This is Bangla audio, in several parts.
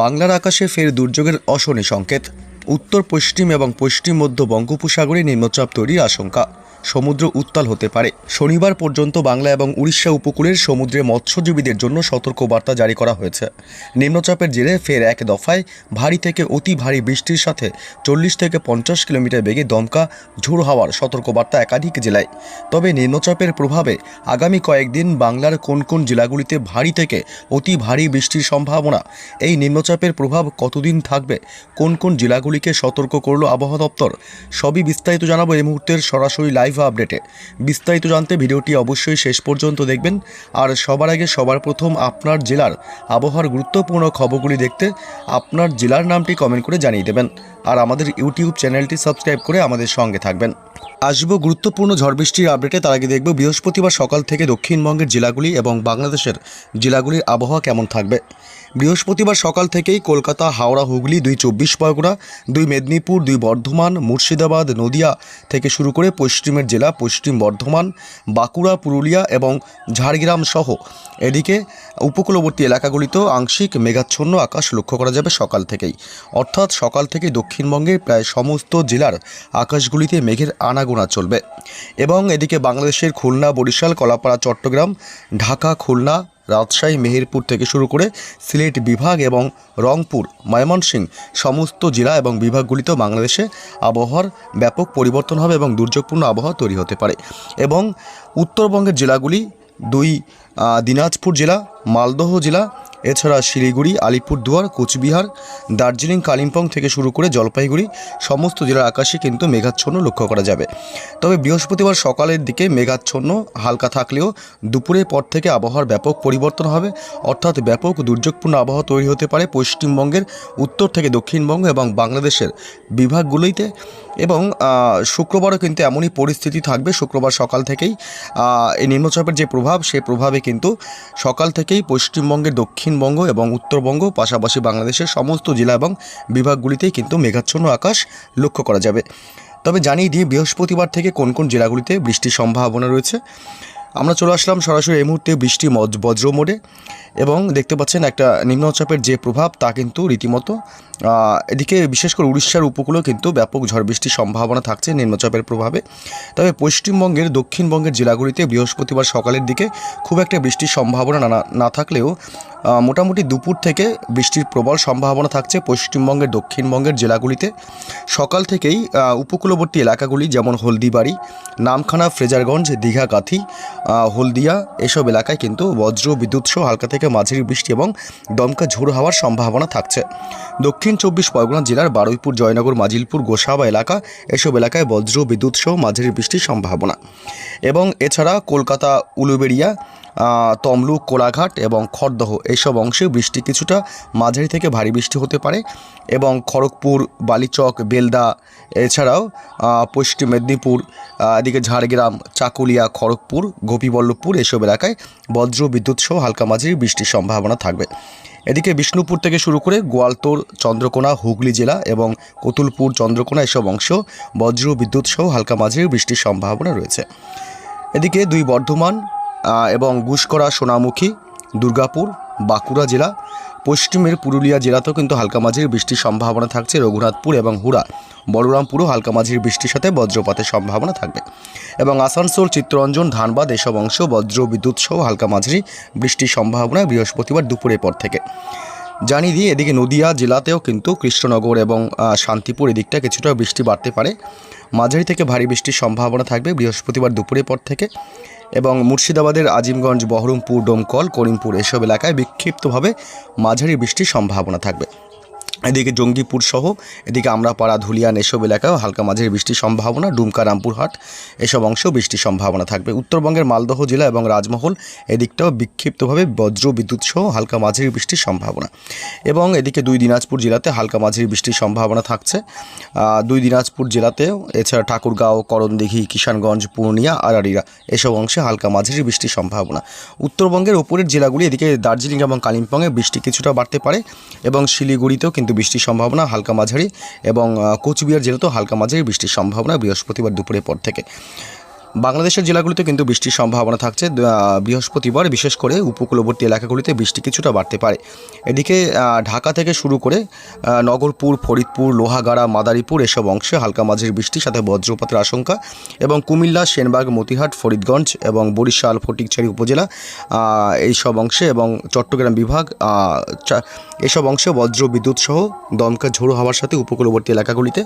বাংলার আকাশে ফের দুর্যোগের অশনি সংকেত, উত্তর, পশ্চিম এবং পশ্চিম মধ্য বঙ্গোপসাগরে নিম্নচাপ তৈরির আশঙ্কা। সমুদ্র উত্তাল হতে পারে। শনিবার পর্যন্ত বাংলা এবং উড়িষ্যা উপকূলের সমুদ্রে মৎস্যজীবীদের জন্য সতর্কবার্তা জারি করা হয়েছে। নিম্নচাপের জেরে ফের এক দফায় ভারী থেকে অতি ভারী বৃষ্টির সাথে চল্লিশ থেকে পঞ্চাশ কিলোমিটার বেগে দমকা, ঝোড়ো হওয়ার সতর্কবার্তা একাধিক জেলায়। তবে নিম্নচাপের প্রভাবে আগামী কয়েকদিন বাংলার কোন কোন জেলাগুলিতে ভারী থেকে অতি ভারী বৃষ্টির সম্ভাবনা, এই নিম্নচাপের প্রভাব কতদিন থাকবে, কোন কোন জেলাগুলিকে সতর্ক করল আবহাওয়া দপ্তর, সবই বিস্তারিত জানাব এই মুহূর্তের সরাসরি লাইভ আপডেটে। বিস্তারিত জানতে ভিডিওটি অবশ্যই শেষ পর্যন্ত দেখবেন। আর সবার আগে সবার প্রথম আপনার জেলার আবহাওয়ার গুরুত্বপূর্ণ খবরগুলি দেখতে আপনার জেলার নামটি কমেন্ট করে জানিয়ে দেবেন। আর আমাদের ইউটিউব চ্যানেলটি সাবস্ক্রাইব করে আমাদের সঙ্গে থাকবেন। আসব গুরুত্বপূর্ণ ঝড় বৃষ্টির আপডেটে। তার আগে দেখব বৃহস্পতিবার সকাল থেকে দক্ষিণবঙ্গের জেলাগুলি এবং বাংলাদেশের জেলাগুলির আবহাওয়া কেমন থাকবে। বৃহস্পতিবার সকাল থেকেই কলকাতা, হাওড়া, হুগলি, দুই চব্বিশ পরগনা, দুই মেদিনীপুর, দুই বর্ধমান, মুর্শিদাবাদ, নদিয়া থেকে শুরু করে পশ্চিমের জেলা, পশ্চিম বর্ধমান, বাঁকুড়া, পুরুলিয়া এবং ঝাড়গ্রাম সহ এদিকে উপকূলবর্তী এলাকাগুলিতেও আংশিক মেঘাচ্ছন্ন আকাশ লক্ষ্য করা যাবে সকাল থেকেই। অর্থাৎ সকাল থেকে দক্ষিণবঙ্গের প্রায় সমস্ত জেলার আকাশগুলিতে মেঘের আনাগোনা চলবে। এবং এদিকে বাংলাদেশের খুলনা, বরিশাল, কলাপাড়া, চট্টগ্রাম, ঢাকা, খুলনা রাজশাহী, মেহেরপুর থেকে শুরু করে সিলেট বিভাগ এবং রংপুর, ময়মনসিংহ সমস্ত জেলা এবং বিভাগগুলিতেও বাংলাদেশে আবহাওয়ার ব্যাপক পরিবর্তন হবে এবং দুর্যোগপূর্ণ আবহাওয়া তৈরি হতে পারে। এবং উত্তরবঙ্গের জেলাগুলি দুই দিনাজপুর জেলা, মালদহ জেলা এছাড়া শিলিগুড়ি, আলিপুরদুয়ার, কোচবিহার, দার্জিলিং, কালিম্পং থেকে শুরু করে জলপাইগুড়ি, সমস্ত জেলার আকাশে কিন্তু মেঘাচ্ছন্ন লক্ষ্য করা যাবে। তবে বৃহস্পতিবার সকালের দিকে মেঘাচ্ছন্ন, হালকা থাকলেও দুপুরের পর থেকে আবহাওয়ার ব্যাপক পরিবর্তন হবে। অর্থাৎ ব্যাপক দুর্যোগপূর্ণ আবহাওয়া তৈরি হতে পারে পশ্চিমবঙ্গের উত্তর থেকে দক্ষিণবঙ্গ এবং বাংলাদেশের বিভাগগুলোইতে এবং শুক্রবারও কিন্তু এমনই পরিস্থিতি থাকবে। শুক্রবার সকাল থেকেই এই নিম্নচাপের যে প্রভাব, সে প্রভাবে কিন্তু সকাল থেকেই পশ্চিমবঙ্গের দক্ষিণবঙ্গ এবং উত্তরবঙ্গ, পাশাপাশি বাংলাদেশের সমস্ত জেলা এবং বিভাগগুলিতেই কিন্তু মেঘাচ্ছন্ন আকাশ লক্ষ্য করা যাবে। তবে জানিয়ে দিয়ে বৃহস্পতিবার থেকে কোন কোন জেলাগুলিতে বৃষ্টির সম্ভাবনা রয়েছে। আমরা চলে আসলাম সরাসরি এই মুহূর্তে বৃষ্টি বজ্র মোডে এবং দেখতে পাচ্ছেন একটা নিম্নচাপের যে প্রভাব তা কিন্তু রীতিমতো এদিকে বিশেষ করে উড়িষ্যার উপকূলেও কিন্তু ব্যাপক ঝড় বৃষ্টির সম্ভাবনা থাকছে নিম্নচাপের প্রভাবে। তবে পশ্চিমবঙ্গের দক্ষিণবঙ্গের জেলাগুলিতে বৃহস্পতিবার সকালের দিকে খুব একটা বৃষ্টির সম্ভাবনা না না থাকলেও মোটামুটি দুপুর থেকে বৃষ্টির প্রবল সম্ভাবনা থাকছে পশ্চিমবঙ্গের দক্ষিণবঙ্গের জেলাগুলিতে। সকাল থেকেই উপকূলবর্তী এলাকাগুলি যেমন হলদিবাড়ি নামখানা ফ্রেজারগঞ্জ দীঘা কাথি আহ, হলদিয়া, এসব এলাকায় কিন্তু বজ্র বিদ্যুৎ সহ হালকা থেকে মাঝারি বৃষ্টি এবং দমকা ঝোড়ো হওয়ার সম্ভাবনা থাকছে। দক্ষিণ চব্বিশ পরগনা জেলার বারুইপুর, জয়নগর, মাজিলপুর, গোসাবা এলাকা এসব এলাকায় বজ্র বিদ্যুৎ সহ মাঝারি বৃষ্টির সম্ভাবনা। এবং এছাড়া কলকাতা, উলুবেড়িয়া তমলুক, কোলাঘাট এবং খড়দহ, এইসব অংশে বৃষ্টি কিছুটা মাঝারি থেকে ভারী বৃষ্টি হতে পারে এবং খড়গপুর, বালিচক, বেলদা এছাড়াও পশ্চিম মেদিনীপুর এদিকে ঝাড়গ্রাম, চাকুলিয়া, খড়গপুর, গোপীবল্লভপুর এসব এলাকায় বজ্র বিদ্যুৎ সহ হালকা মাঝারি বৃষ্টির সম্ভাবনা থাকবে। এদিকে বিষ্ণুপুর থেকে শুরু করে গোয়ালতোড় চন্দ্রকোনা, হুগলি জেলা এবং কতুলপুর, চন্দ্রকোনা এসব অংশ বজ্র বিদ্যুৎ সহ হালকা মাঝারি বৃষ্টির সম্ভাবনা রয়েছে। এদিকে দুই বর্ধমান এবং গুসকরা, সোনামুখী, দুর্গাপুর, বাঁকুড়া জেলা, পশ্চিমের পুরুলিয়া জেলাতেও কিন্তু হালকা মাঝির বৃষ্টির সম্ভাবনা থাকছে। রঘুনাথপুর এবং হুড়া, বলরামপুরও হালকা মাঝির বৃষ্টির সাথে বজ্রপাতের সম্ভাবনা থাকবে। এবং আসানসোল, চিত্তরঞ্জন, ধানবাদ এসব অংশ বজ্র, বিদ্যুৎ সহ হালকা মাঝির বৃষ্টির সম্ভাবনা বৃহস্পতিবার দুপুরের পর থেকে। জানিয়ে দিই, এদিকে নদিয়া জেলাতেও কিন্তু কৃষ্ণনগর এবং শান্তিপুর এদিকটা কিছুটা বৃষ্টি বাড়তে পারে। মাঝারি থেকে ভারী বৃষ্টির সম্ভাবনা থাকবে বৃহস্পতিবার দুপুরের পর থেকে এবং মুর্শিদাবাদের আজিমগঞ্জ, বহরমপুর, ডোমকল, করিমপুর এসব এলাকায় বিক্ষিপ্তভাবে মাঝারি বৃষ্টির সম্ভাবনা থাকবে। এদিকে জঙ্গিপুর সহ এদিকে আমরাপাড়া ধুলিয়ান এসব এলাকায় হালকা মাঝারি বৃষ্টির সম্ভাবনা, ডুমকা রামপুরহাট এসব অংশেও বৃষ্টির সম্ভাবনা থাকবে। উত্তরবঙ্গের মালদহ জেলা এবং রাজমহল এদিকটাও বিক্ষিপ্তভাবে বজ্র বিদ্যুৎ সহ হালকা মাঝারি বৃষ্টির সম্ভাবনা। এবং এদিকে দুই দিনাজপুর জেলাতে হালকা মাঝারি বৃষ্টির সম্ভাবনা থাকছে। দুই দিনাজপুর জেলাতেও এছাড়া ঠাকুরগাঁও, করণদিঘি, কিষানগঞ্জ, পূর্ণিয়া আরারিয়া এসব অংশে হালকা মাঝারি বৃষ্টির সম্ভাবনা। উত্তরবঙ্গের ওপরের জেলাগুলি এদিকে দার্জিলিং এবং কালিম্পংয়ে বৃষ্টি কিছুটা বাড়তে পারে এবং শিলিগুড়িতেও কিন্তু বৃষ্টির সম্ভাবনা, হালকা মাঝারি এবং কোচবিহার জেলাতেও হালকা মাঝারি বৃষ্টির সম্ভাবনা বৃহস্পতিবার দুপুরের পর থেকে। বাংলাদেশের জেলাগুলিতে কিন্তু বৃষ্টির সম্ভাবনা থাকছে বৃহস্পতিবার বিশেষ করে উপকূলবর্তী এলাকাগুলিতে বৃষ্টি কিছুটা বাড়তে পারে। এদিকে ঢাকা থেকে শুরু করে নগরপুর ফরিদপুর লোহাগাড়া মাদারীপুর এসব অংশে হালকা মাঝের বৃষ্টির সাথে বজ্রপাতের আশঙ্কা এবং কুমিল্লা সেনবাগ মতিহাট ফরিদগঞ্জ এবং বরিশাল ফটিকছড়ি উপজেলা আহ, এইসব অংশে এবং চট্টগ্রাম বিভাগ এসব অংশে বজ্র বিদ্যুৎ সহ দমকা ঝোড়ো হওয়ার সাথে উপকূলবর্তী এলাকাগুলিতে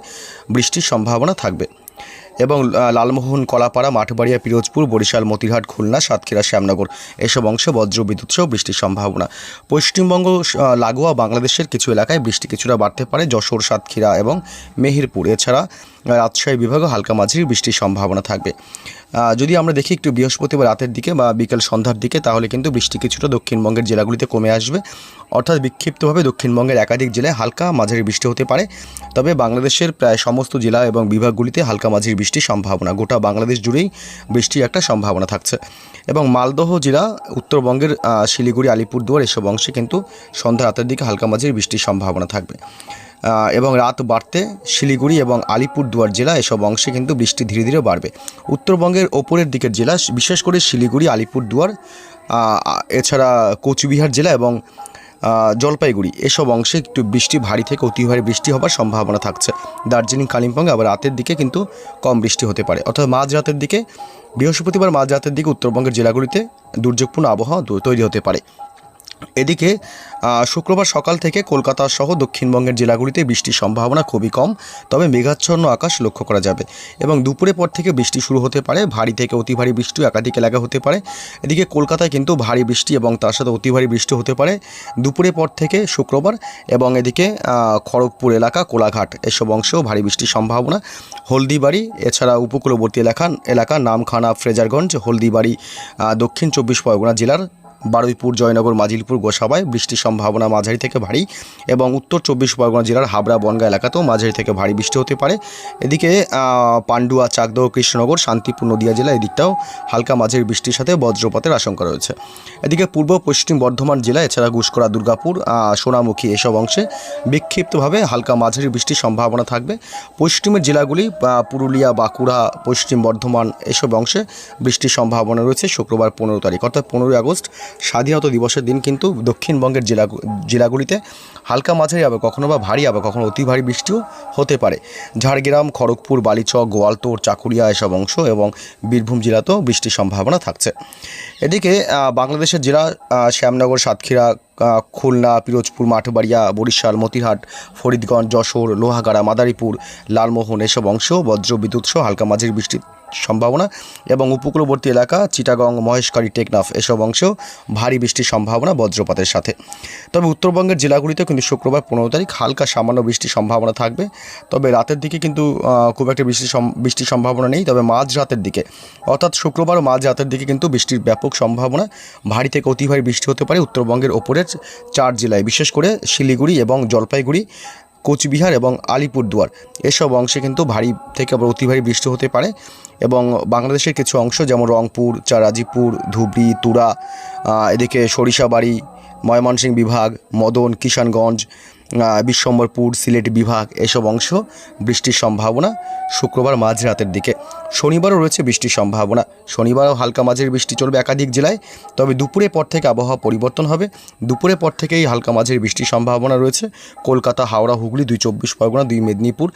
বৃষ্টির সম্ভাবনা থাকবে। এবং লালমোহন কলাপাড়া, মাঠবাড়িয়া, পিরোজপুর, বরিশাল, মতিহাট, খুলনা, সাতক্ষীরা, শ্যামনগর এসব অংশে বজ্র বিদ্যুৎ সহ বৃষ্টির সম্ভাবনা। পশ্চিমবঙ্গ লাগোয়া বাংলাদেশের কিছু এলাকায় বৃষ্টি কিছুটা বাড়তে পারে, যশোর, সাতক্ষীরা এবং মেহেরপুর। এছাড়া রাজশাহী বিভাগে হালকা মাঝারি বৃষ্টির সম্ভাবনা থাকবে। যদি আমরা দেখি একটু বৃহস্পতিবার রাতের দিকে বা বিকেল সন্ধ্যার দিকে, তাহলে কিন্তু বৃষ্টি কিছুটা দক্ষিণবঙ্গের জেলাগুলিতে কমে আসবে। অর্থাৎ বিক্ষিপ্তভাবে দক্ষিণবঙ্গের একাধিক জেলায় হালকা মাঝারি বৃষ্টি হতে পারে। তবে বাংলাদেশের প্রায় সমস্ত জেলা এবং বিভাগগুলিতে হালকা মাঝারি বৃষ্টির সম্ভাবনা। গোটা বাংলাদেশ জুড়েই বৃষ্টির একটা সম্ভাবনা থাকছে। এবং মালদহ জেলা, উত্তরবঙ্গের শিলিগুড়ি, আলিপুরদুয়ার এসব অংশে কিন্তু সন্ধ্যা রাতের দিকে হালকা মাঝারি বৃষ্টির সম্ভাবনা থাকবে। এবং রাত বাড়তে শিলিগুড়ি এবং আলিপুরদুয়ার জেলা এসব অংশে কিন্তু বৃষ্টি ধীরে ধীরে বাড়বে। উত্তরবঙ্গের ওপরের দিকের জেলা, বিশেষ করে শিলিগুড়ি, আলিপুরদুয়ার এছাড়া কোচবিহার জেলা এবং জলপাইগুড়ি। এসব অংশে একটু বৃষ্টি, ভারী থেকে অতি ভারী বৃষ্টি হবার সম্ভাবনা থাকছে। দার্জিলিং, কালিম্পং আবার রাতের দিকে কিন্তু কম বৃষ্টি হতে পারে। অর্থাৎ মাঝরাতের দিকে, বৃহস্পতিবার মাঝরাতের দিকে উত্তরবঙ্গের জেলাগুলিতে দুর্যোগপূর্ণ আবহাওয়া তৈরি হতে পারে। এদিকে শুক্রবার সকাল থেকে কলকাতা সহ দক্ষিণবঙ্গের জেলাগুলিতে বৃষ্টির সম্ভাবনা খুবই কম, তবে মেঘাচ্ছন্ন আকাশ লক্ষ্য করা যাবে এবং দুপুরের পর থেকে বৃষ্টি শুরু হতে পারে, ভারী থেকে অতি ভারী বৃষ্টিও একাধিক এলাকা হতে পারে। এদিকে কলকাতায় কিন্তু ভারী বৃষ্টি এবং তার সাথে অতি ভারী বৃষ্টি হতে পারে। দুপুরের পর থেকে শুক্রবার এবং এদিকে খড়গপুর এলাকা, কোলাঘাট এসব অংশেও ভারী বৃষ্টির সম্ভাবনা। হলদিবাড়ি, এছাড়া উপকূলবর্তী এলাকা এলাকা নামখানা, ফ্রেজারগঞ্জ, হলদিবাড়ি দক্ষিণ চব্বিশ পরগনা জেলার বারুইপুর, জয়নগর, মাজিলপুর, গোসাবায় বৃষ্টির সম্ভাবনা মাঝারি থেকে ভারী এবং উত্তর চব্বিশ পরগনা জেলার হাবড়া, বনগা এলাকাতেও মাঝারি থেকে ভারী বৃষ্টি হতে পারে। এদিকে পান্ডুয়া, চাকদহ, কৃষ্ণনগর, শান্তিপুর, নদিয়া জেলা এদিকটাও হালকা মাঝারি বৃষ্টির সাথে বজ্রপাতের আশঙ্কা রয়েছে। এদিকে পূর্ব পশ্চিম বর্ধমান জেলা, এছাড়া গুসকরা দুর্গাপুর সোনামুখী এসব অংশে বিক্ষিপ্তভাবে হালকা মাঝারি বৃষ্টির সম্ভাবনা থাকবে। পশ্চিমের জেলাগুলি পুরুলিয়া, বাঁকুড়া, পশ্চিম বর্ধমান এসব অংশে বৃষ্টির সম্ভাবনা রয়েছে শুক্রবার পনেরো তারিখ, অর্থাৎ পনেরোই আগস্ট। স্বাধীনতা দিবসের দিন কিন্তু দক্ষিণবঙ্গের জেলা জেলাগুলিতে হালকা মাঝারি হবে, কখনো বা ভারী আবার কখনো অতি ভারী বৃষ্টিও হতে পারে। ঝাড়গ্রাম, খড়গপুর, বালিচক গোয়ালতোড় চাকুরিয়া এসব অংশ এবং বীরভূম জেলাতেও বৃষ্টির সম্ভাবনা থাকছে। এদিকে বাংলাদেশের জেলা শ্যামনগর, সাতক্ষীরা খুলনা, পিরোজপুর, মাঠবাড়িয়া, বরিশাল মতিরহাট ফরিদগঞ্জ, যশোর, লোহাগাড়া, মাদারীপুর, লালমোহন এসব অংশ বজ্র বিদ্যুৎ সহ হালকা মাঝারি বৃষ্টির সম্ভাবনা এবং উপকূলবর্তী এলাকা, চিটাগং মহেশকারী টেকনাফ এসব অংশেও ভারী বৃষ্টির সম্ভাবনা বজ্রপাতের সাথে। তবে উত্তরবঙ্গের জেলাগুলিতে কিন্তু শুক্রবার পনেরো তারিখ হালকা সামান্য বৃষ্টির সম্ভাবনা থাকবে। তবে রাতের দিকে কিন্তু খুব একটা বৃষ্টির বৃষ্টির সম্ভাবনা নেই। তবে মাঝ রাতের দিকে, অর্থাৎ শুক্রবার ও মাঝ রাতের দিকে কিন্তু বৃষ্টির ব্যাপক সম্ভাবনা। ভারী থেকে অতি ভারী বৃষ্টি হতে পারে উত্তরবঙ্গের ওপরের চার জেলায়। বিশেষ করে শিলিগুড়ি এবং জলপাইগুড়ি। কোচবিহার এবং আলিপুরদুয়ার। এসব অংশে কিন্তু ভারী থেকে আবার অতি ভারী বৃষ্টি হতে পারে এবং বাংলাদেশের কিছু অংশ যেমন রংপুর, চারাজিপুর, ধুবড়ি, তুরা এদিকে সরিষাবাড়ি, ময়মনসিংহ বিভাগ, মদন, কিষানগঞ্জ বিশ্বম্বরপুর, সিলেট বিভাগ এসব অংশ বৃষ্টির সম্ভাবনা শুক্রবার মাঝরাতের দিকে। শনিবারও রয়েছে বৃষ্টির সম্ভাবনা। শনিবারও হালকা মাঝের বৃষ্টি চলবে একাধিক জেলায়, তবে দুপুরের পর থেকে আবহাওয়া পরিবর্তন হবে। দুপুরের পর থেকেই হালকা মাঝের বৃষ্টির সম্ভাবনা রয়েছে। কলকাতা, হাওড়া, হুগলি, দুই চব্বিশ পরগনা, দুই মেদিনীপুর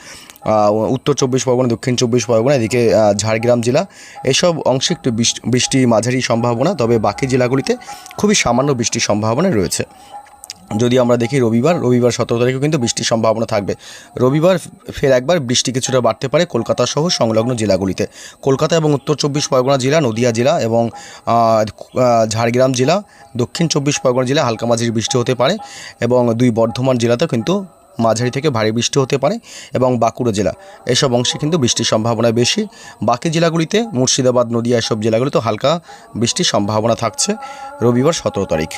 উত্তর চব্বিশ পরগনা, দক্ষিণ চব্বিশ পরগনা, এদিকে ঝাড়গ্রাম জেলা। এসব অংশে একটু বৃষ্টি- মাঝারি সম্ভাবনা, তবে বাকি জেলাগুলিতে খুবই সামান্য বৃষ্টির সম্ভাবনা রয়েছে। যদি আমরা দেখি রবিবার রবিবার সতেরো তারিখেও কিন্তু বৃষ্টির সম্ভাবনা থাকবে। রবিবার ফের একবার বৃষ্টি কিছুটা বাড়তে পারে কলকাতা সহ সংলগ্ন জেলাগুলিতে। কলকাতা এবং উত্তর চব্বিশ পরগনা জেলা, নদিয়া জেলা এবং ঝাড়গ্রাম জেলা, দক্ষিণ চব্বিশ পরগনা জেলা হালকা মাঝারি বৃষ্টি হতে পারে এবং দুই বর্ধমান জেলাতেও কিন্তু মাঝারি থেকে ভারী বৃষ্টি হতে পারে এবং বাঁকুড়া জেলা। এসব অংশে কিন্তু বৃষ্টির সম্ভাবনা বেশি। বাকি জেলাগুলিতে মুর্শিদাবাদ, নদিয়া এসব জেলাগুলিতে হালকা বৃষ্টির সম্ভাবনা থাকছে রবিবার সতেরো তারিখ।